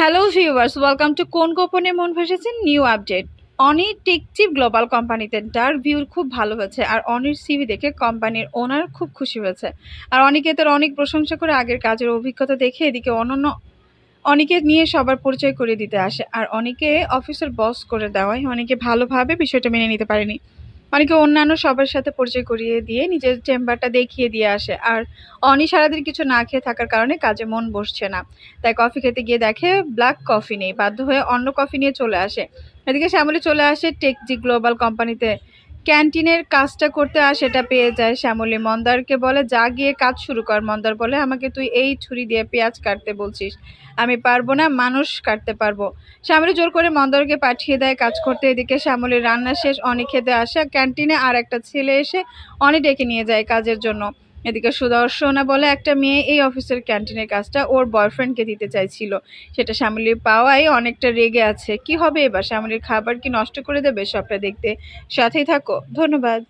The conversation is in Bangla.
হ্যালো ভিউয়ার্স ওয়েলকাম টু কোন গোপনে মন ভেসেছেন? নিউ আপডেট অনির টেকচিপ গ্লোবাল কোম্পানিতে ডার্ক ভিউ খুব ভালো হয়েছে, আর অনির সিভি দেখে কোম্পানির ওনার খুব খুশি হয়েছে। আর অনেকে তার অনেক প্রশংসা করে আগের কাজের অভিজ্ঞতা দেখে এদিকে অনন্য অনেকে নিয়ে সবার পরিচয় করে দিতে আসে, আর অনেকে অফিসের বস করে দেওয়ায় অনেকে ভালোভাবে বিষয়টা মেনে নিতে পারেনি। অনেকে অন্যান্য সবার সাথে পরিচয় করিয়ে দিয়ে নিজের চেম্বারটা দেখিয়ে দিয়ে আসে। আর অনি সারাদিন কিছু না খেয়ে থাকার কারণে কাজে মন বসছে না। তাই কফি খেতে গিয়ে দেখে ব্ল্যাক কফি নেই। বাধ্য হয়ে অন্য কফি নিয়ে চলে আসে। এদিকে শ্যামলী চলে আসে টেকজি গ্লোবাল কোম্পানিতে ক্যান্টিনের কাজটা করতে আর সেটা পেয়ে যায় শ্যামলী। মন্দারকে বলে, যা গিয়ে কাজ শুরু কর মন্দার, বলে, আমাকে তুই এই ছুরি দিয়ে পেঁয়াজ কাটতে বলছিস। আমি পারব না, মানুষ কাটতে পারব। শ্যামলী জোর করে মন্দারকে পাঠিয়ে দেয় কাজ করতে। এদিকে শ্যামলীর রান্না শেষ অনেক খেতে আসে। ক্যান্টিনে আর একটা ছেলে এসে অনেক ডেকে নিয়ে যায় কাজের জন্য। এদিকে সুদর্শনা বলে, একটা মেয়ে এই অফিসের ক্যান্টিনের কাজটা ওর বয়ফ্রেন্ডকে দিতে চাইছিল। সেটা শ্যামলীর পাওয়াই অনেকটা রেগে আছে। কি হবে এবার? শ্যামলীর খাবার কি নষ্ট করে দেবে সবটা দেখতে? সাথেই থাকো। ধন্যবাদ।